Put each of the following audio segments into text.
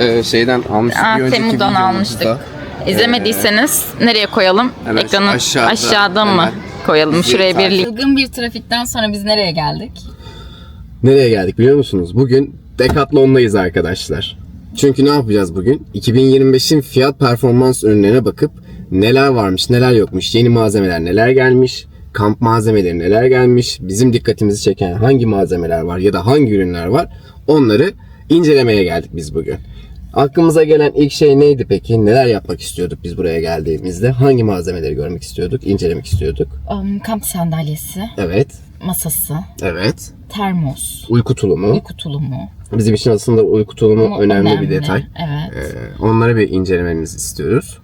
e, şeyden almıştık. Aa, bir önceki Temu'dan videomuzda. almıştık. İzlemediyseniz nereye koyalım? Hemen Ekranın aşağıda, aşağıda mı hemen koyalım? bizi Şuraya bir takip- link. Çılgın bir trafikten sonra biz nereye geldik? Nereye geldik biliyor musunuz? Bugün Decathlon'dayız arkadaşlar. Çünkü ne yapacağız bugün? 2025'in fiyat performans ürünlerine bakıp neler varmış, neler yokmuş, yeni malzemeler neler gelmiş, kamp malzemeleri neler gelmiş, bizim dikkatimizi çeken hangi malzemeler var ya da hangi ürünler var onları incelemeye geldik biz bugün. Aklımıza gelen ilk şey neydi peki? Neler yapmak istiyorduk biz buraya geldiğimizde? Hangi malzemeleri görmek istiyorduk, incelemek istiyorduk? Um, kamp sandalyesi, Evet, masası, evet. termos, Uyku tulumu. uyku tulumu. Bizim için aslında uyku tulumu önemli, bir detay. Evet. Ee, onları bir incelememizi istiyoruz.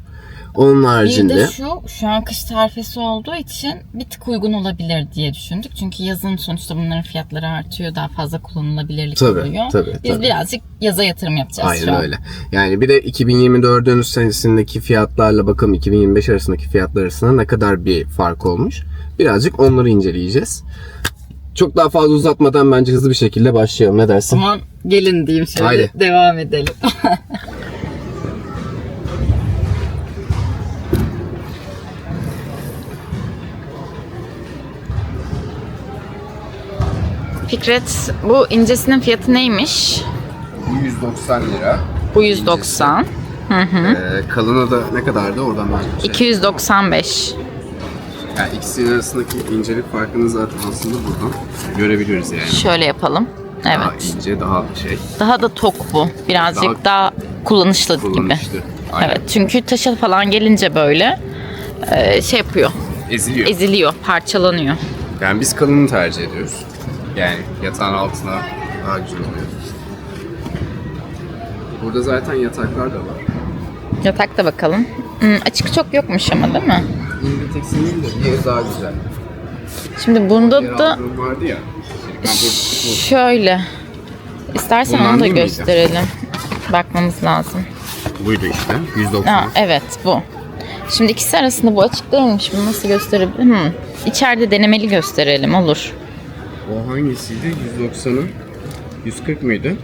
Onun Bir haricinde de şu, şu an kış tarifesi olduğu için bir tık uygun olabilir diye düşündük. Çünkü yazın sonuçta bunların fiyatları artıyor. Daha fazla kullanılabilirlik Tabii, oluyor. tabii, Biz tabii. birazcık yaza yatırım yapacağız şu aynen an. öyle. Yani bir de 2024'ün senesindeki fiyatlarla bakalım 2025 arasındaki fiyatlar arasında ne kadar bir fark olmuş. Birazcık onları inceleyeceğiz. Çok daha fazla uzatmadan bence hızlı bir şekilde başlayalım. Ne dersin? Aman gelin diyeyim şöyle Haydi. devam edelim. Fikret bu incesinin fiyatı neymiş? Bu 190 lira. Bu 190. Ee, kalını da ne kadardı oradan ben 295. Yani ikisinin arasındaki incelik farkını zaten aslında buradan görebiliyoruz yani. Şöyle yapalım. Daha Evet. ince, daha şey Daha da tok bu. Birazcık Daha daha, kullanışlı, gibi. kullanışlı. Aynen. Evet. Çünkü taşa falan gelince böyle e, şey yapıyor. Eziliyor. Eziliyor, parçalanıyor. Yani biz kalını tercih ediyoruz. Yani yatağın altına daha güzel oluyor. Burada zaten yataklar da var. Yatakta bakalım. Hmm, açık çok yokmuş ama değil mi? Inditex'in değil de diğeri daha güzel. Şimdi bunda da aldığım vardı ya. Ben şöyle. İstersen Bundan onu da değil miydi? gösterelim. Bakmamız lazım. bu, buydu işte. 190. Ha, evet bu. Şimdi ikisi arasında bu açık değilmiş. Bunu nasıl gösterebilir? Hmm. İçeride denemeli gösterelim olur. O hangisiydi? 190'ı 140 mıydı?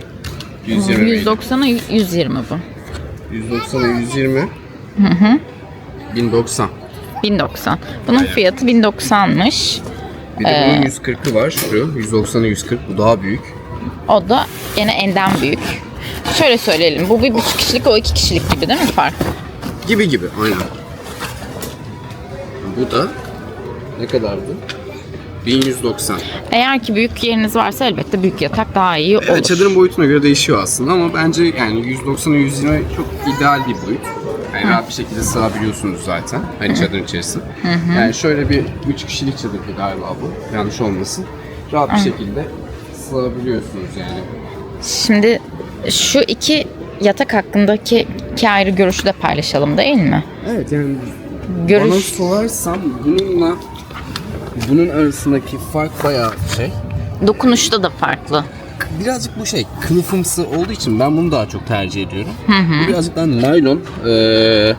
120 miydi? 190'a 120 bu. 190'a 120. Hı hı. 1090. 1090. Bunun fiyatı 1090'mış. Bir de Ee, bunun 140'ı var şu. 190'a 140. Bu daha büyük. O da gene enden büyük. Şöyle söyleyelim. Bu bir buçuk kişilik, o iki kişilik gibi değil mi fark? Gibi gibi aynen. Bu da ne kadardı? 1190. Eğer ki büyük yeriniz varsa elbette büyük yatak daha iyi olur. Yani çadırın boyutuna göre değişiyor aslında ama bence yani 190'a 120 çok ideal bir boyut. Yani rahat bir şekilde sığabiliyorsunuz zaten hani çadırın içerisine. Yani şöyle bir 3 kişilik çadırdı galiba bu. Yanlış olmasın. Rahat bir şekilde sığabiliyorsunuz yani. Şimdi şu iki yatak hakkındaki iki ayrı görüşü de paylaşalım değil mi? Evet yani Görüş bana sorarsan bununla bunun arasındaki fark bayağı şey. dokunuşta da farklı. Birazcık bu şey kılıfımsı olduğu için ben bunu daha çok tercih ediyorum. Bu birazcık daha naylon. Ee,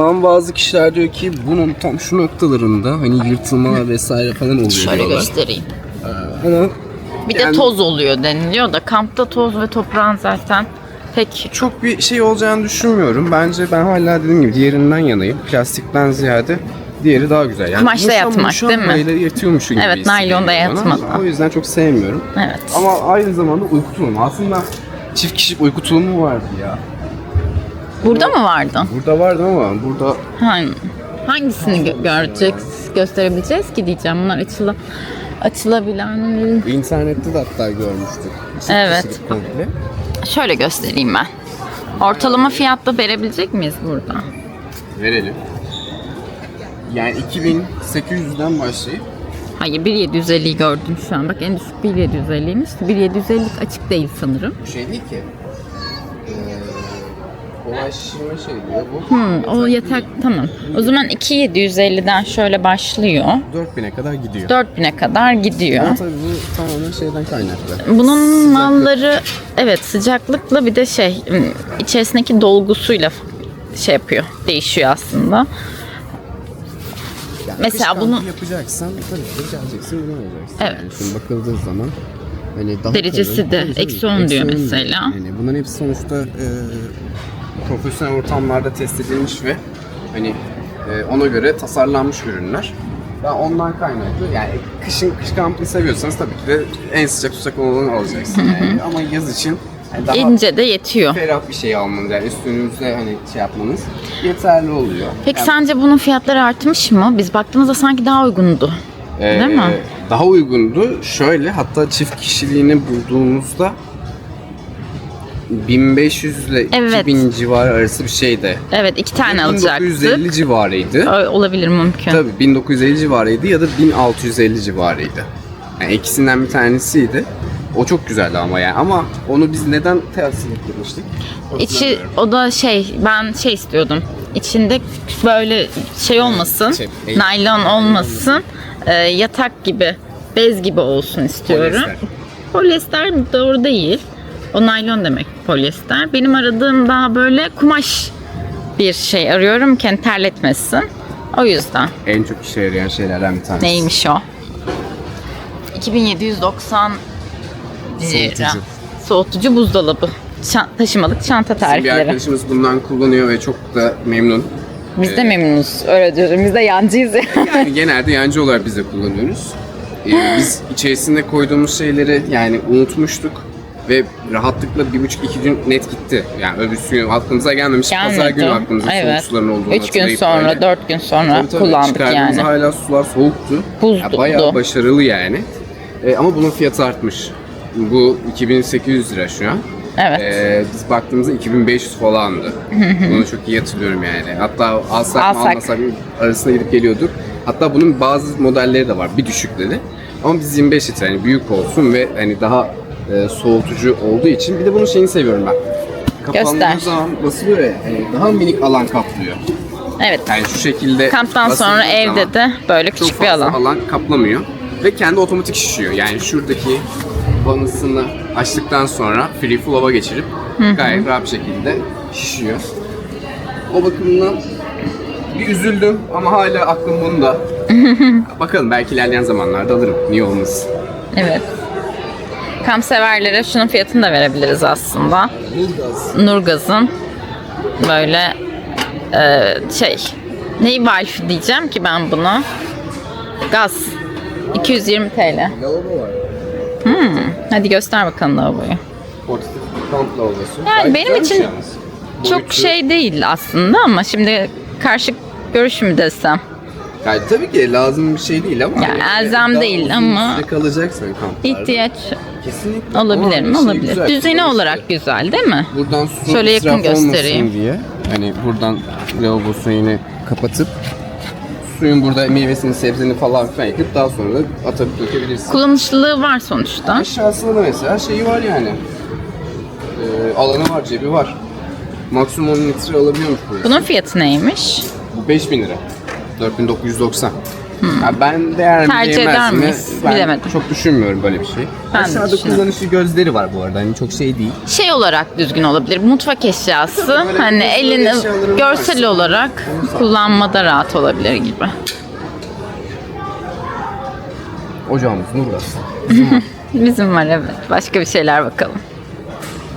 ama bazı kişiler diyor ki bunun tam şu noktalarında hani yırtılmalar vesaire falan oluyor Şöyle diyorlar. göstereyim. Ama Bir de Yani- toz oluyor deniliyor da kampta toz ve toprağın zaten pek çok bir şey olacağını düşünmüyorum. Bence ben hala dediğim gibi diğerinden yanayım. Plastikten ziyade diğeri daha güzel. Yani Kumaşta muşam- yatmak, değil mi? böyle yatıyormuşu gibi Evet, hissediyorum naylonda bana. yatmadan. O yüzden çok sevmiyorum. evet. Ama aynı zamanda uyku tulumu. Aslında çift kişilik uyku tulumu vardı ya. Burada mı vardı? Burada vardı ama burada Ha, hangisini gö- göreceğiz, gösterebileceğiz ki diyeceğim. Bunlar açıla, açılabilen. internette de hatta görmüştük. Çift Evet. kişilik komple. Şöyle göstereyim ben. Ortalama fiyatta verebilecek miyiz burada? Verelim. Yani 2800'den başlayıp Hayır 1750'yi gördüm şu an. Bak en düşük 1750'ymiş. 1750'lik açık değil sanırım. bu şey değil ki. Ee, kolay şişirme şey diyor bu. Hmm, o yatak tamam. O zaman 2750'den şöyle başlıyor. 4000'e kadar gidiyor. 4000'e kadar gidiyor. Ama tabii bu tamamen şeyden kaynaklı. Bunun malları evet sıcaklıkla bir de şey ım, içerisindeki dolgusuyla şey yapıyor. Değişiyor aslında. Mesela bunu- kampı yapacaksan tabii ki geleceksin bunu alacaksın. Evet. Yani şimdi bakıldığı zaman hani daha Derecesi kalın. de Tabii, eksi on diyor on mesela. Yani bunların hepsi sonuçta e, profesyonel ortamlarda test edilmiş ve hani e, ona göre tasarlanmış ürünler. Ben ondan kaynaklı yani kışın kış kampını seviyorsanız tabii ki de en sıcak tutacak olanı alacaksın yani. Ama yaz için yani daha İnce de yetiyor. ferah bir şey almanız yani üstünüzde hani şey yapmanız yeterli oluyor. Peki Yani, sence bunun fiyatları artmış mı? Biz baktığımızda sanki daha uygundu. e, değil mi? Daha uygundu. Şöyle hatta çift kişiliğini bulduğumuzda 1500 ile Evet. 2000 civarı arası bir şeydi. Evet iki tane alacaktık. 1950 civarıydı. Ö- Olabilir mümkün. Tabii 1950 civarıydı ya da 1650 civarıydı. Yani ikisinden bir tanesiydi. O çok güzeldi ama yani. Ama onu biz neden tersine ettirmiştik? İçi o da şey ben şey istiyordum. İçinde böyle şey olmasın. Şey, el- naylon olmasın. e, yatak gibi bez gibi olsun istiyorum. Polyester. Polyester doğru değil. O naylon demek polyester. Benim aradığım daha böyle kumaş bir şey arıyorum ki hani terletmesin. O yüzden. En çok işe yarayan şeylerden bir tanesi. Neymiş o? 2790 lira. Soğutucu. Soğutucu buzdolabı. Çan- taşımalık çanta Bizim bir tarifleri. arkadaşımız bundan kullanıyor ve çok da memnun. Biz de memnunuz. Öyle diyorum. Biz de yancıyız. Yani genelde yancı olarak biz de kullanıyoruz. Ee, biz içerisinde koyduğumuz şeyleri yani unutmuştuk ve rahatlıkla bir buçuk iki gün net gitti. Yani öbürsü gün aklımıza gelmemiş. Pazar Gelmedi. günü aklımıza Evet. soğuk suların olduğunu 3 gün sonra, böyle. 4 gün sonra Tabii tabii, kullandık yani. hala sular soğuktu. Buzdu. Ya bayağı başarılı yani. Ee, ama bunun fiyatı artmış. Bu 2800 lira şu an. Evet. Ee, biz baktığımızda 2500 falandı. Bunu çok iyi hatırlıyorum yani. Hatta alsak, Alsak. mı almasak mı arasında gidip geliyorduk. Hatta bunun bazı modelleri de var. Bir düşükleri. Ama biz 25 litre yani büyük olsun ve hani daha e, soğutucu olduğu için. Bir de bunun şeyini seviyorum ben. Kapandığı zaman basılıyor ya. Hani daha minik alan kaplıyor. Evet. Yani şu şekilde Kamptan sonra evde de böyle küçük bir alan. alan kaplamıyor. Ve kendi otomatik şişiyor. Yani şuradaki vanısını açtıktan sonra free flow'a geçirip gayet rahat bir şekilde şişiyor. O bakımdan bir üzüldüm ama hala aklım bunda. Bakalım belki ilerleyen zamanlarda alırım. Niye olmasın? Evet. Kamp severlere şunun fiyatını da verebiliriz aslında. Nurgaz'ın böyle e, şey neyi valf diyeceğim ki ben bunu? Gaz. 220 TL. Lavabo var. Hadi göster bakalım lavaboyu. Portatif kamp lavabosu. Yani Gayet benim güzelmiş için yalnız. Çok Boyutu- şey değil aslında ama şimdi karşı görüş mü desem. Yani tabii ki lazım bir şey değil ama. Ya, hani elzem daha değil uzun ama- süre kalacaksan kamplarda. İhtiyaç Kesinlikle. olabilir Ama mi? şey Olabilir. güzel, Düzeni kullanışlı. olarak güzel değil mi? Buradan su Şöyle yakın israf olmasın göstereyim. diye hani buradan lavabo suyunu kapatıp suyun burada meyvesini, sebzeni falan filan yakıp daha sonra da atıp dökebilirsin. Kullanışlılığı var sonuçta. Aşağısında da mesela şeyi var yani. Ee, alanı var, cebi var. Maksimum 10 litre alabiliyormuş burası. Bunun fiyatı neymiş? Bu 5000 lira. 4990. Ya ben değer mi. Tercih değmez eder mi? miyiz? Ben Bilemedim. çok düşünmüyorum böyle bir şey. Ben de Aşağıda düşünüyorum. kullanışlı gözleri var bu arada. Hani çok şey değil. Şey olarak düzgün olabilir. Mutfak eşyası. Tabii, böyle Hani mutfak elini eşyalarımız görsel varsa. olarak kullanmada rahat olabilir gibi. Ocağımız Nurgaz. Bizim var evet. Başka bir şeyler bakalım.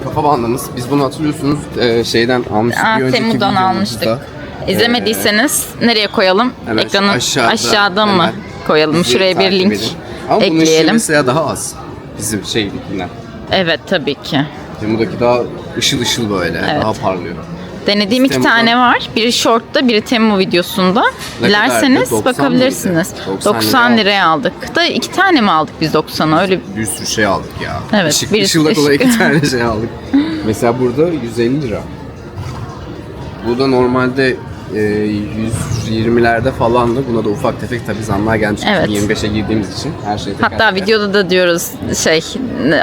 Kafa bandımız. Biz bunu hatırlıyorsunuz e, şeyden almıştık. Aa, bir önceki Temu'dan videomuzda. almıştık. İzlemediyseniz nereye koyalım? Hemen Ekranın aşağıda aşağıda mı hemen koyalım? bizi Şuraya bir takip link edin. Ama bunun ekleyelim. mesela daha az. Bizim şeydekinden. Evet tabii ki. Temu'daki daha ışıl ışıl böyle. Evet. Daha parlıyor. Denediğim iki tane var. Biri short'ta, biri Temu videosunda. Ne Dilerseniz kadardı? 90 bakabilirsiniz. mıydı? 90 90, liraya liraya aldık. Da iki tane mi aldık biz 90'a? Öyle Bir sürü şey aldık ya. Evet, Işık, birisi ışıldak olarak ışık. iki tane şey aldık. mesela burada 150 lira. Bu da normalde e, 120'lerde falandı. Buna da ufak tefek tabii zamlar gelmiş. Evet. 25'e girdiğimiz için her şey teker Hatta teker. videoda da diyoruz şey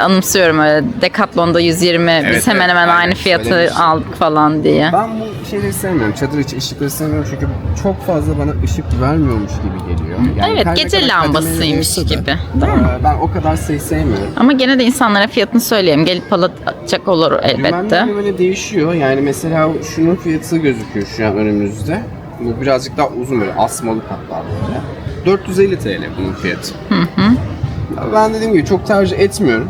anımsıyorum öyle Decathlon'da 120 Evet, biz hemen evet, hemen aynı fiyatı aldık falan diye. Ben bu şeyleri sevmiyorum. Çadır içi ışıkları sevmiyorum çünkü çok fazla bana ışık vermiyormuş gibi geliyor. Evet, her ne gece kadar lambasıymış kademeli olsa da, gibi, değil mi? Ben o kadar şey sevmiyorum. Ama gene de insanlara fiyatını söyleyeyim. Gelip alacak olur elbette. Dümenleri böyle değişiyor. Yani mesela şunun fiyatı gözüküyor şu an önümüzde. Bu birazcık daha uzun böyle asmalı katlar böyle. 450 TL bunun fiyatı. Ya Ben dediğim gibi çok tercih etmiyorum.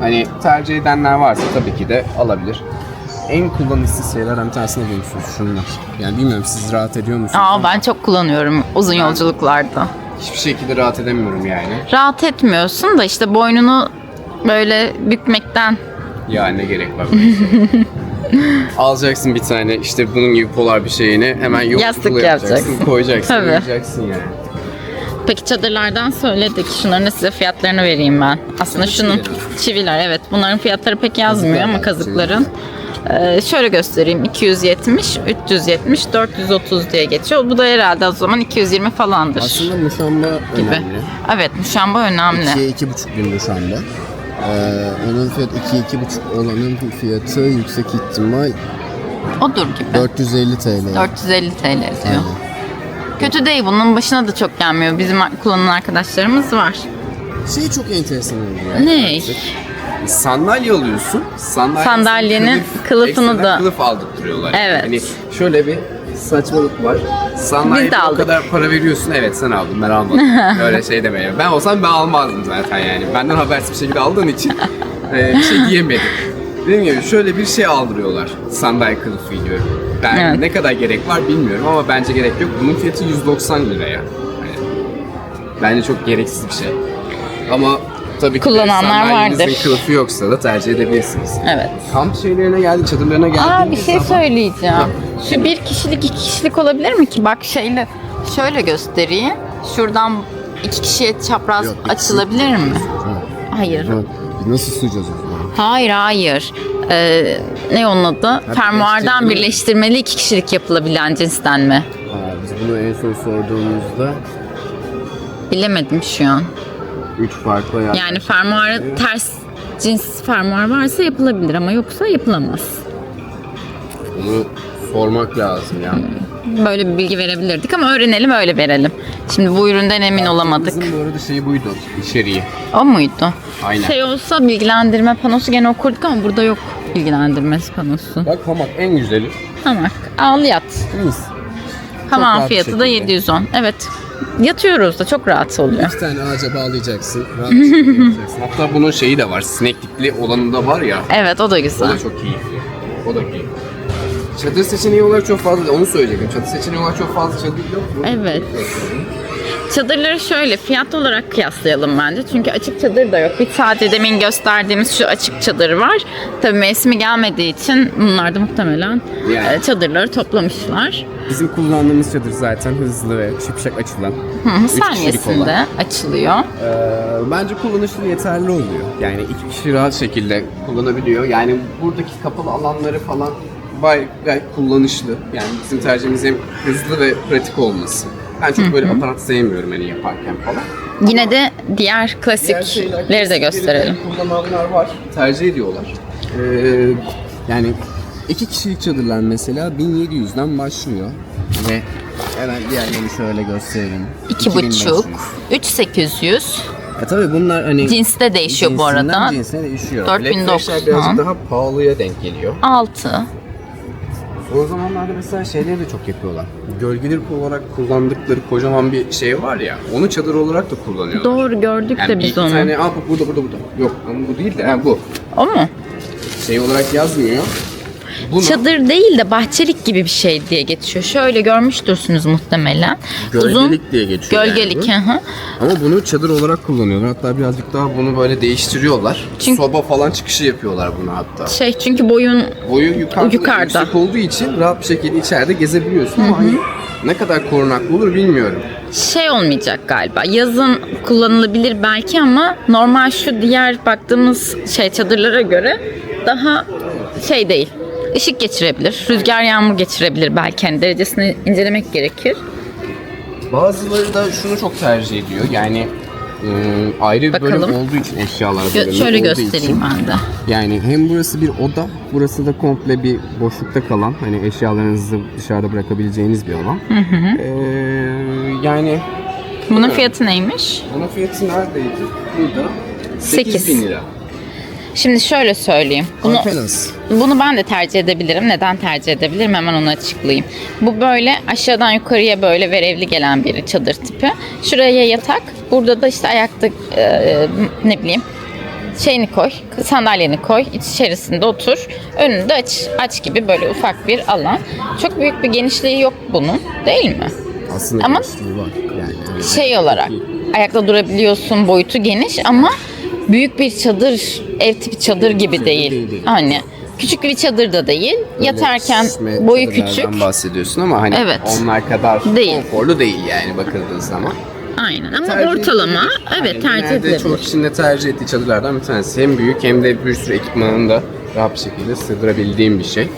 hani tercih edenler varsa tabii ki de alabilir. En kullanışsız şeylerden bir tanesini bulmuşsunuz şunlar. Yani bilmiyorum siz rahat ediyor musunuz? Aa ben çok kullanıyorum uzun yolculuklarda. Hiçbir şekilde rahat edemiyorum yani. Rahat etmiyorsun da işte boynunu böyle bükmekten Ya ne gerek var böyle şeye? Alacaksın bir tane işte bunun gibi polar bir şeyini hemen yok Yastık yapacaksın, yapacaksın. koyacaksın, Tabii. uyuyacaksın yani. Peki çadırlardan söyledik. Şunların da size fiyatlarını vereyim ben. Aslında şunun çiviler. çiviler evet. Bunların fiyatları pek yazmıyor Kazıklar ama var, kazıkların. Ee, şöyle göstereyim. 270, 370, 430 diye geçiyor. Bu da herhalde o zaman 220 falandır Aslında muşamba gibi. önemli. Evet, muşamba önemli. 2'ye 2,5 bin muşamba. Ee, onun fiyatı 2-2,5 olanın fiyatı yüksek ihtimal Odur gibi. 450 TL. 450 TL diyor. Kötü değil. Bunun başına da çok gelmiyor. Bizim kullanan arkadaşlarımız var. Şey çok enteresan oldu ya. Ne? artık. Sandalye alıyorsun. Sandalye Sandalyenin kılıfını da- kılıf aldırtıyorlar. Evet. Hani şöyle bir saçmalık var. Sandalye o kadar para veriyorsun. Evet sen aldın ben almadım. Öyle şey deme ya. Ben olsam ben almazdım zaten yani. Benden habersiz bir şekilde aldığın için e, bir şey diyemedim. Dediğim gibi şöyle bir şey aldırıyorlar. Sandalye kılıfı diyorum. Ben Evet. ne kadar gerek var bilmiyorum ama bence gerek yok. Bunun fiyatı 190 liraya. Yani bence çok gereksiz bir şey. Ama tabii ki de Kullananlar sandalyenizin vardır. kılıfı yoksa da tercih edebilirsiniz. Evet. Kamp şeylerine geldi, çadırlarına geldi. Aa bir şey söyleyeceğim. Şu bir kişilik iki kişilik olabilir mi ki? Bak şeyle şöyle göstereyim. Şuradan iki kişiye çapraz Yok, açılabilir mi? Hayır. Biz nasıl sığacağız o zaman? Hayır hayır. Ee, ne onun adı? Fermuardan birleştirme. birleştirmeli iki kişilik yapılabilen cinsten mi? Aa, biz bunu en son sorduğumuzda Bilemedim şu an. Üç farklı ayar. Yani fermuarı ters cins fermuar varsa yapılabilir ama yoksa yapılamaz. Bunu sormak lazım ya. Böyle bir bilgi verebilirdik ama öğrenelim öyle verelim. Şimdi bu üründen emin olamadık. Bizim bu arada şeyi buydu, içeriği. O muydu? Aynen. Şey olsa bilgilendirme panosu gene okurduk ama burada yok bilgilendirme panosu. Bak hamak en güzeli. Hamak. Al yat. Mis. Rahat bir fiyatı da şekilde. 710. Evet. Yatıyoruz da çok rahat oluyor. İki tane ağaca bağlayacaksın. Rahat bir yapacaksın. Hatta bunun şeyi de var. Sineklikli olanı da var ya. Evet o da O güzel. da çok keyifli. O da keyifli. Çadır seçeneği olarak çok fazla, onu söyleyecektim. Çadır seçeneği olarak çok fazla çadır yok mu? Evet. Çadırları şöyle fiyat olarak kıyaslayalım bence. Çünkü açık çadır da yok. Bir sadece demin gösterdiğimiz şu açık çadır var. Tabii mevsimi gelmediği için bunlar da muhtemelen Yani. e, çadırları toplamışlar. Bizim kullandığımız çadır zaten hızlı ve şıpşak açılan. Hı hı, Üç kişilik saniyesinde olan. açılıyor. Ee, bence kullanışlı yeterli oluyor. Yani iki kişi rahat şekilde kullanabiliyor. Yani buradaki kapalı alanları falan gayet, gayet kullanışlı. Yani bizim tercihimiz hem hızlı ve pratik olması. Ben çok böyle aparat sevmiyorum hani yaparken falan. Yine de diğer Diğer şeyler, klasikleri de gösterelim. Kullananlar var. Tercih ediyorlar. Ee, yani iki kişilik çadırlar mesela 1700'den başlıyor. Ve hemen diğerlerini şöyle gösterelim. 2,5, 3800. E tabii bunlar hani Cinsi de değişiyor bu cinsinden arada. cinsine değişiyor. 4900. Blackfish'ler birazcık daha pahalıya denk geliyor. 6. O zamanlarda mesela şeyleri de çok yapıyorlar. Gölgelik olarak kullandıkları kocaman bir şey var ya, onu çadır olarak da kullanıyorlar. Doğru gördük Yani de biz onu. tane, aa bak burada burada burada. Yok ama bu değil de, ha bu. O mu? Şey olarak yazmıyor. Bunu Çadır değil de bahçelik gibi bir şey diye geçiyor. Şöyle görmüştürsünüz muhtemelen. Gölgelik diye geçiyor yani Gölgelik. bu. hı hı. ama bunu çadır olarak kullanıyorlar. Hatta birazcık daha bunu böyle değiştiriyorlar. Çünkü- Soba falan çıkışı yapıyorlar bunu hatta. Şey çünkü boyun Boyu yukarıda, Yukarıda. yüksek olduğu için rahat bir şekilde içeride gezebiliyorsun ama hani ne kadar korunaklı olur bilmiyorum. şey olmayacak galiba. Yazın kullanılabilir belki ama normal şu diğer baktığımız şey çadırlara göre daha şey değil. Işık geçirebilir, rüzgar yağmur geçirebilir belki. Hani derecesini incelemek gerekir. Bazıları da şunu çok tercih ediyor. Yani e, ayrı bir bölüm Bakalım. olduğu için eşyalar Gö- bölümü şöyle olduğu göstereyim için. ben de. Yani hem burası bir oda, burası da komple bir boşlukta kalan, hani eşyalarınızı dışarıda bırakabileceğiniz bir alan. Ee, yani Bunun fiyatı neymiş? bunun fiyatı neredeydi? Burada. Sekiz. 8000 lira. Şimdi şöyle söyleyeyim. Bunu, Arpelas. bunu ben de tercih edebilirim. Neden tercih edebilirim? Hemen onu açıklayayım. Bu böyle aşağıdan yukarıya böyle verevli gelen bir çadır tipi. Şuraya yatak. Burada da işte ayakta e, ne bileyim şeyini koy, sandalyeni koy, içerisinde otur. Önünde aç, aç gibi böyle ufak bir alan. Çok büyük bir genişliği yok bunun, değil mi? Aslında Ama- genişliği var. Yani öyle. Şey olarak ayakta durabiliyorsun, boyutu geniş ama büyük bir çadır, ev tipi çadır gibi değil. değil, değil. Hani küçük bir çadır da değil. Yatarken Şişme boyu çadırlardan küçük. bahsediyorsun ama hani Evet. onlar kadar Değil. konforlu değil yani bakıldığın zaman. Aynen ama Tercih ortalama edilebilir. evet Yani tercih genelde edilebilir. Çok kişinin de tercih ettiği çadırlardan bir tanesi. Hem büyük hem de bir sürü ekipmanını da rahat bir şekilde sığdırabildiğim bir şey.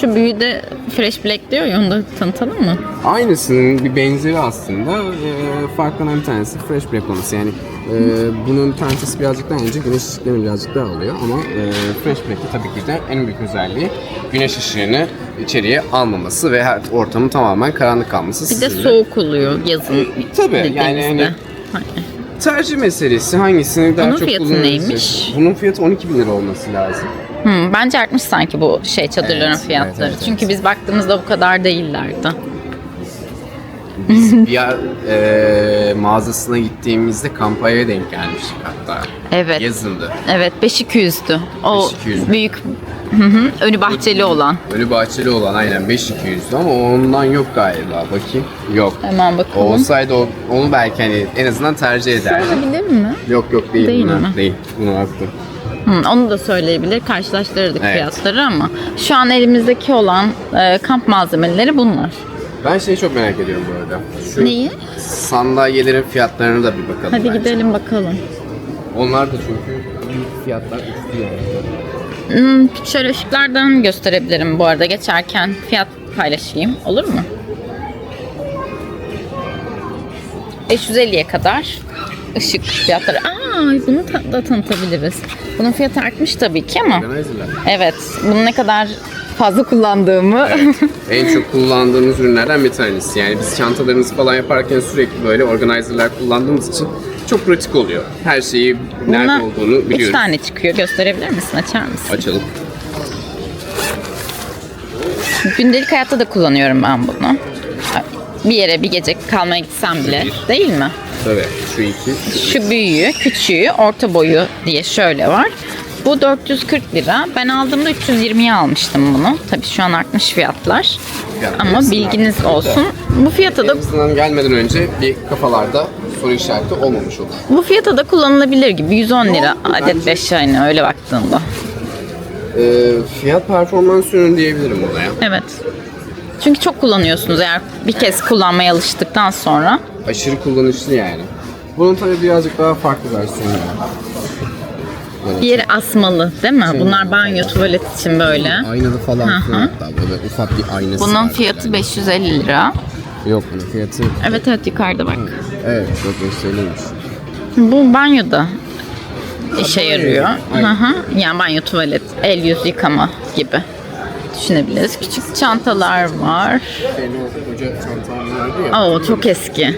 Şu büyü de Fresh Black diyor ya onu da tanıtalım mı? Aynısının bir benzeri aslında. E, farklanan bir tanesi fresh black olması. Yani e, bunun tentesi birazcık daha ince, güneş ışıklarını birazcık daha alıyor. Ama e, fresh black'te tabii ki de en büyük özelliği güneş ışığını içeriye almaması ve her ortamın tamamen karanlık kalması. Bir de soğuk oluyor yazın. Tabii, yani hani- Hani. Tercih meselesi hangisini daha Bunun çok fiyatı neymiş? Bunun fiyatı 12 bin lira olması lazım. Hmm, bence artmış sanki bu şey çadırların Evet, fiyatları. evet, evet, Çünkü biz baktığımızda bu kadar değillerdi. Biz bir yer e, mağazasına gittiğimizde kampanyaya denk gelmiştik hatta. Evet. Yazındı. Evet 5200'dü. O 5200. büyük hı hı, önü bahçeli olan. Ölü bahçeli olan aynen 5200'dü ama ondan yok galiba. Bakayım. Yok. Hemen bakalım. olsaydı o, onu belki hani en azından tercih ederdim. Olabilir mi? Yok yok değil, Değil bunlar. mi? Değil. Buna baktım. Hı, onu da söyleyebilir. Karşılaştırırdık Evet. fiyatları ama şu an elimizdeki olan e, kamp malzemeleri bunlar. Ben şeyi çok merak ediyorum bu arada. Şu Neyi? sandalyelerin fiyatlarına da bir bakalım Hadi bence. gidelim bakalım. Onlar da çünkü fiyatlar üstü yani. Hmm, şöyle ışıklardan gösterebilirim bu arada geçerken fiyat paylaşayım. Olur mu? 550'ye kadar ışık fiyatları. Aa, bunu ta- da tanıtabiliriz. Bunun fiyatı artmış tabii ki ama. Organizer'lar. Evet, bunu ne kadar fazla kullandığımı. en çok kullandığımız ürünlerden bir tanesi. Yani biz çantalarımızı falan yaparken sürekli böyle organizer'lar kullandığımız için çok pratik oluyor. Her şeyi nerede Bundan olduğunu üç biliyoruz. tane çıkıyor. Gösterebilir misin? Açar mısın? Açalım. Gündelik hayatta da kullanıyorum ben bunu. Bir yere bir gece kalmaya gitsem bile. Değil mi? Tabii şu iki. Şu büyüğü, küçüğü, orta boyu diye şöyle var. Bu 440 lira. Ben aldığımda 320'ye almıştım bunu. Tabii şu an artmış fiyatlar. Fiyatlar Ama bilginiz olsun. Bu fiyata da En azından gelmeden önce bir kafalarda soru işareti olmamış olur. bu fiyata da kullanılabilir gibi. 110 lira Bence- adet 5 aynı öyle baktığında. Ee, fiyat performans ürünü diyebilirim buna ya. Evet. Çünkü çok kullanıyorsunuz eğer bir kez kullanmaya alıştıktan sonra. Aşırı kullanışlı yani. Bunun tabii birazcık daha farklı versiyonu var. Diğeri asmalı değil mi? Bunlar banyo, tuvalet için böyle. Aynalı falan Hı hı. hatta böyle ufak bir aynası Bunun var fiyatı yani. 550 lira. Yok bunun fiyatı Evet evet yukarıda bak. evet çok gösterilmiş. Bu banyoda işe yarıyor. Hı hı. Yani banyo, tuvalet, el yüz yıkama gibi düşünebiliriz. Küçük çantalar var. Senin o koca çantan vardı ya. Oo çok eski.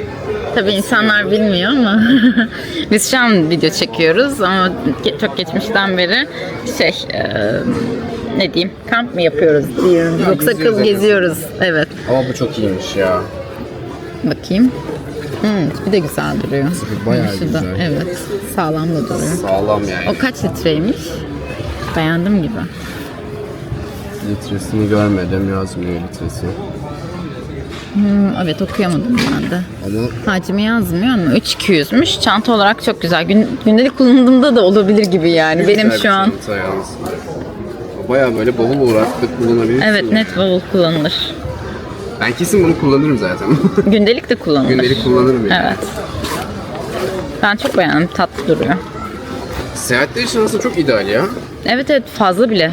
Tabii insanlar bilmiyor ama biz şu an video çekiyoruz ama çok geçmişten beri şey e, ne diyeyim kamp mı yapıyoruz diyorum. Ya, Yoksa geziyoruz kız geziyoruz. Evet. Ama bu çok iyiymiş ya. Bakayım. Hmm, bir de güzel duruyor. bayağı Şu da, güzel. evet. Sağlam da duruyor. Sağlam yani. O kaç litreymiş? Beğendim gibi. Litresini görmedim yazmıyor litresi. Hmm, evet okuyamadım ben de. Ama Hacmi yazmıyor ama 3200'müş. Çanta olarak çok güzel. Gün, gündelik kullanımda da olabilir gibi yani. Benim güzel şu an çanta yalnız. Baya böyle bavul olarak da kullanabilirsin. evet net bavul kullanılır. Ben kesin bunu kullanırım zaten. Gündelik de kullanılır. Gündelik kullanırım yani. Evet. Ben çok beğendim. Tatlı duruyor. Seyahatler için aslında çok ideal ya. Evet evet fazla bile.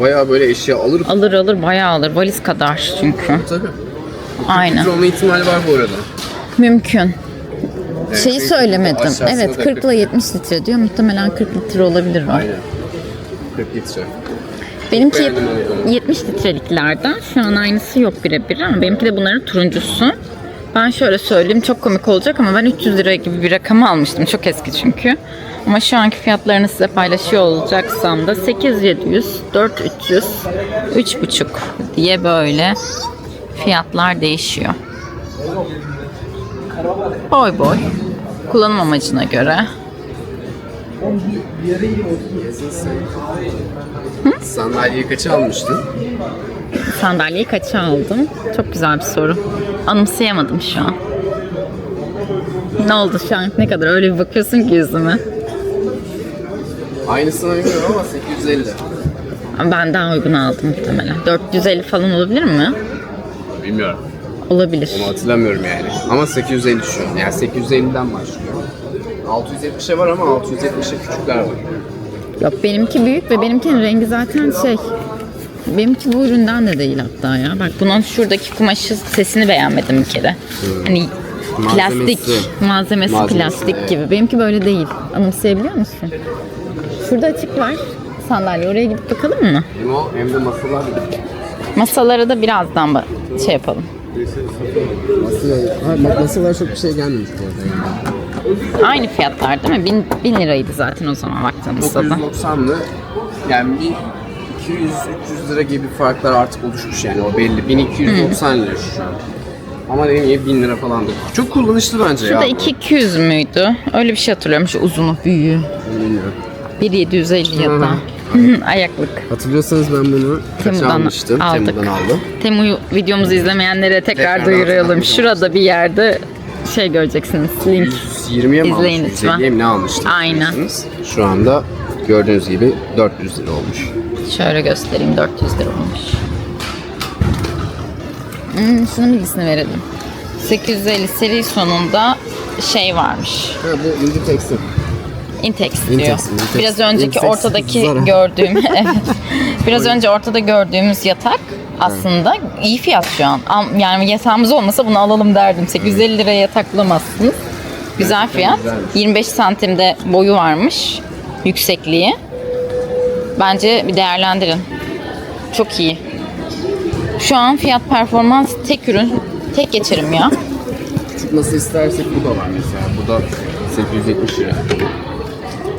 Baya böyle eşya alır. Alır alır bayağı alır. Valiz kadar çünkü. Tabii. Aynen. Olma ihtimali var bu arada. Mümkün. Yani Şeyi söylemedim. Evet da 40 ile 70 litre diyor. Muhtemelen 40 litre olabilir o. Aynen. 40 litre. Benimki Beğendim onu. 70 litreliklerden. Şu an aynısı yok birebir ama benimki de bunların turuncusu. Ben şöyle söyleyeyim çok komik olacak ama ben 300 lira gibi bir rakam almıştım. Çok eski çünkü. Ama şu anki fiyatlarını size paylaşıyor olacaksam da 8700, 4300, 3,5 diye böyle fiyatlar değişiyor. Boy boy. Kullanım amacına göre Sandalyeyi kaça almıştın? Sandalyeyi kaça aldım? Çok güzel bir soru. Anımsayamadım şu an. Ne oldu şu an? Ne kadar öyle bir bakıyorsun ki yüzüme. Aynısını bilmiyorum ama 850. Ben daha uygun aldım muhtemelen. 450 falan olabilir mi? Bilmiyorum. Olabilir. Onu hatırlamıyorum yani. Ama 850 şu an. Yani 850'den başlıyor. 670'e var ama 670'e küçükler var. Yok benimki büyük ve benimkinin rengi zaten şey. Benimki bu üründen de değil hatta ya. Bak bunun şuradaki kumaşı sesini beğenmedim bir kere. Hani plastik Malzemesi. malzemesi, Malzemesi, plastik evet. gibi. Benimki böyle değil. Anımsayabiliyor musun? Şurada açık var sandalye. Oraya gidip bakalım mı? Hem o hem de masalar Masalara da birazdan şey yapalım. Masalar, bak masalar çok bir şey gelmemiş bu arada yani. Aynı fiyatlar değil mi? 1000 bin liraydı zaten o zaman baktığımızda da. 990'lı yani bir 200-300 lira gibi farklar artık oluşmuş yani o belli. 1290 lira şu an. Ama dediğim gibi 1000 lira falan da. Çok kullanışlı bence Şurada ya. 2200 müydü? Öyle bir şey hatırlıyorum. Şu uzunu, büyüğü. Bilmiyorum. 1750 ya da. Ayaklık. Hatırlıyorsanız ben bunu Temu'dan almıştım? aldık. Temu'dan aldım. Temu videomuzu izlemeyenlere tekrar Tekrardan duyuralım. Şurada bir yerde şey göreceksiniz. Link. 120'ye mi İzleyin almıştım? lütfen. 150'ye mi ne almıştım? Aynen. biliyorsunuz. Şu anda gördüğünüz gibi 400 lira olmuş. Şöyle göstereyim 400 lira olmuş. Hmm, şunun bilgisini verelim. 850 seri sonunda şey varmış. Ha bu Inditex'in. Intex diyor. Intex, Intex. Biraz önceki Intex, ortadaki Zara. gördüğüm evet. Biraz önce ortada gördüğümüz yatak aslında iyi fiyat şu an. Yani yatağımız olmasa bunu alalım derdim. 850 liraya yatak bulamazsınız. Güzel fiyat. güzelmiş. 25 santimde boyu varmış. Yüksekliği. Bence bir değerlendirin. Çok iyi. Şu an fiyat performans tek ürün tek geçerim ya. Küçük masa istersek bu da var mesela. Bu da 870 lira.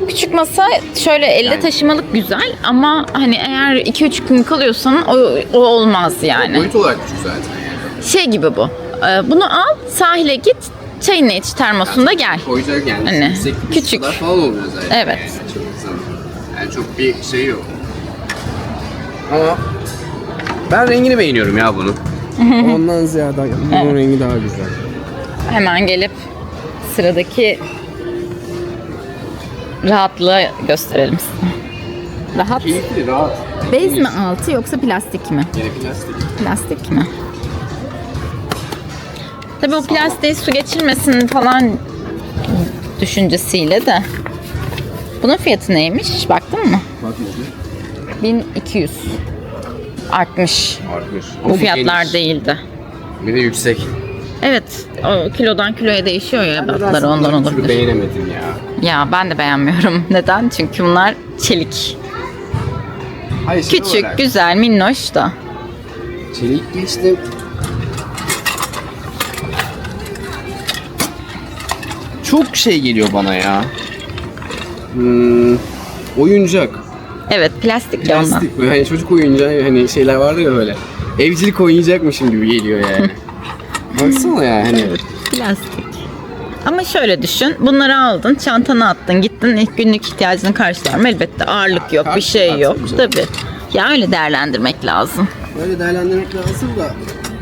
Küçük masa şöyle elde Yani- taşımalık güzel ama hani eğer 2-3 gün kalıyorsan o, o olmaz yani. Boyut olarak küçük zaten yani. Şey gibi bu. Ee, Bunu al sahile git çayını iç termosunda gel. Koyacak yani. Hani, Yüksek bir küçük. kadar falan oluyor zaten. Evet. Yani çok güzel. Yani çok bir şey yok. Ama ben rengini beğeniyorum ya bunun. Ondan ziyade bunun rengi daha güzel. Hemen gelip sıradaki rahatlığı gösterelim size. Rahat. Keyifli, rahat. Bez mi altı yoksa plastik mi? Yine plastik. Plastik mi? Tabii o plastiği su geçirmesin falan düşüncesiyle de. Bunun fiyatı neymiş? Baktın mı? Bak 1200. Artmış. Artmış. Bu fiyatlar değildi. Bir de yüksek. Evet, o kilodan kiloya değişiyor ya ebatları ondan bir türlü olabilir. beğenemedim ya. Ya ben de beğenmiyorum. Neden? Çünkü bunlar çelik. Hayır, şey Küçük, olarak, güzel, minnoş da. Çelik geçtim. Çok şey geliyor bana ya. Hmm, oyuncak. Evet, plastik. Plastik böyle hani çocuk oyuncağı hani şeyler vardı ya böyle. Evcilik oynayacakmışım gibi geliyor yani. Baksana ya hani. Plastik. Ama şöyle düşün. Bunları aldın, çantana attın, gittin ilk günlük ihtiyacını karşılar mı? Elbette ağırlık yok, bir şey yok. tabii canım. Tabii. Ya öyle değerlendirmek lazım. Böyle değerlendirmek lazım da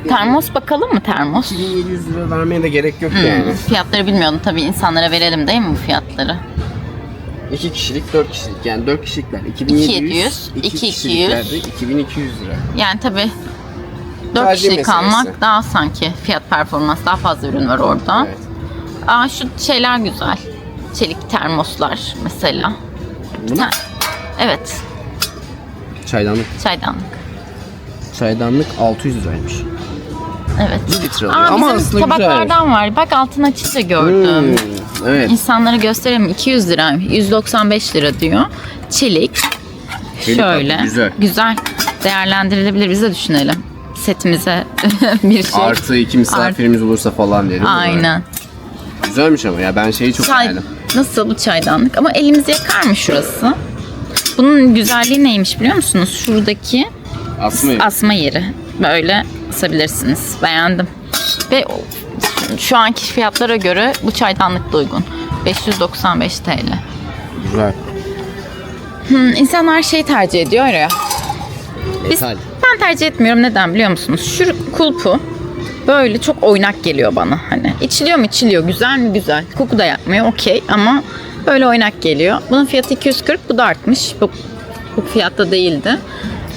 Termos bakalım mı termos? 1700 lira vermeye de gerek yok Hmm, yani. Fiyatları bilmiyordum tabii insanlara verelim değil mi bu fiyatları? 2 kişilik 4 kişilik yani 4 kişilikler 2700 2700, 2 2200. kişiliklerde 2200 lira. Yani tabii 4 Tercih kişilik meselesi. almak daha sanki fiyat performans daha fazla ürün var orada. Evet. Aa şu şeyler güzel. Çelik termoslar mesela. Bunu Ha, Evet, çaydanlık. çaydanlık. Çaydanlık 600 liraymış. Evet. 1 litre alıyor Aa, ama bizim aslında güzel. tabaklardan var. Bak altını açınca gördüm. Hmm, evet. İnsanlara göstereyim 200 lira, 195 lira diyor. Çelik. Çelik Şöyle. tatlı, güzel. Güzel. Değerlendirilebilir. Biz de düşünelim. Setimize bir şey. Artı iki misafirimiz olursa falan dedim. Aynen. Güzelmiş ama ya ben şeyi çok Çay, beğendim. nasıl bu çaydanlık? Ama elimizi yakar mı şurası? Bunun güzelliği neymiş biliyor musunuz? Şuradaki Asma asma yeri. Böyle asabilirsiniz. Beğendim. Ve şu anki fiyatlara göre bu çaydanlık da uygun. 595 TL. Güzel. Hmm, insanlar şey tercih ediyor ya. Biz, Metal. ben tercih etmiyorum. Neden biliyor musunuz? Şu kulpu böyle çok oynak geliyor bana. Hani içiliyor mu içiliyor. Güzel mi güzel. Koku da yapmıyor. Okey ama böyle oynak geliyor. Bunun fiyatı 240. Bu da artmış. Bu, bu fiyatta değildi.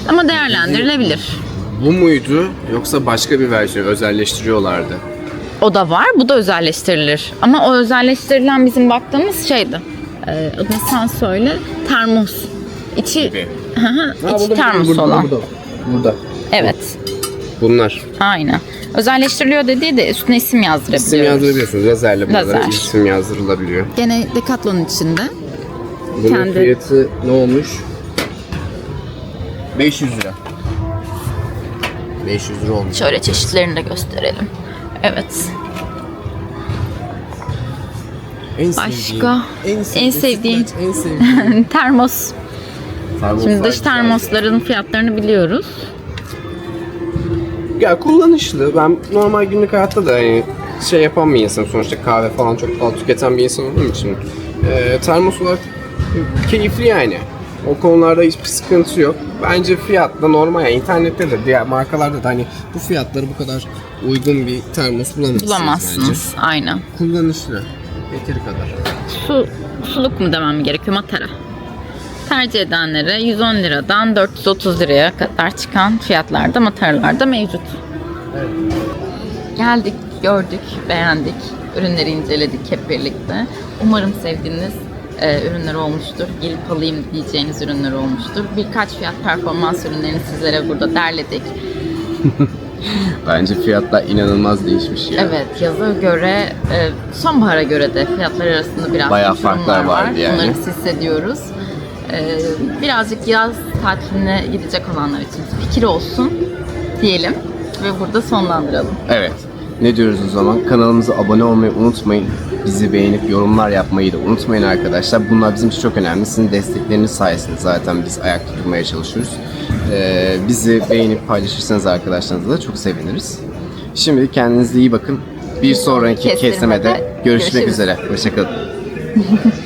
Ama değerlendirilebilir. Bu muydu yoksa başka bir versiyon özelleştiriyorlardı? O da var. Bu da özelleştirilir. Ama o özelleştirilen bizim baktığımız şeydi. Ee, adını sen söyle. Termos. İçi. Hı hı, içi termos olan. Burada. Evet. Bunlar. Aynen. Özelleştiriliyor dediği de üstüne isim yazdırabiliyoruz. İsim yazdırabiliyorsunuz. Lazerle bunlara Lazer. isim yazdırılabiliyor. Gene Decathlon içinde. Bunun Kendi- fiyatı ne olmuş? 500 lira. 500 lira olmuş. Şöyle çeşitlerini de gösterelim. Evet. En Başka? sevdiğim, En sevdiğin? sütlaç, en sevdiğim. Termos. Termoslar Şimdi dış güzel. termosların fiyatlarını biliyoruz. Ya kullanışlı. Ben normal günlük hayatta da hani şey yapan bir insanım. Sonuçta kahve falan çok fazla tüketen bir insan olduğum için. Ee, termos olarak keyifli yani. O konularda hiçbir sıkıntı yok. Bence fiyat da normal. Yani internette de diğer markalarda da hani bu fiyatları bu kadar uygun bir termos bulamazsınız, Bulamazsınız. Aynen. bence. Kullanışlı. Yeteri kadar. Su, suluk mu demem gerekiyor? Matara. Tercih edenlere 110 liradan 430 liraya kadar çıkan fiyatlarda mataralarda mevcut. Geldik, gördük, beğendik. Ürünleri inceledik hep birlikte. Umarım sevdiğiniz e, ürünler olmuştur. Gelip alayım diyeceğiniz ürünler olmuştur. Birkaç fiyat performans ürünlerini sizlere burada derledik. Bence fiyatlar inanılmaz değişmiş ya. Evet, yaza göre, e, sonbahara göre de fiyatlar arasında biraz Bayağı farklar vardı yani. Bunları hissediyoruz. E, birazcık yaz tatiline gidecek olanlar için fikir olsun diyelim ve burada sonlandıralım. Evet. Ne diyoruz o zaman? Kanalımıza abone olmayı unutmayın. Bizi beğenip yorumlar yapmayı da unutmayın arkadaşlar. Bunlar bizim için çok önemli. Sizin destekleriniz sayesinde zaten biz ayakta durmaya çalışıyoruz. Ee, bizi beğenip paylaşırsanız arkadaşlarınızla da çok seviniriz. Şimdi kendinize iyi bakın. Bir sonraki Kestirmede kesimede görüşmek görüşürüz. üzere. Hoşçakalın.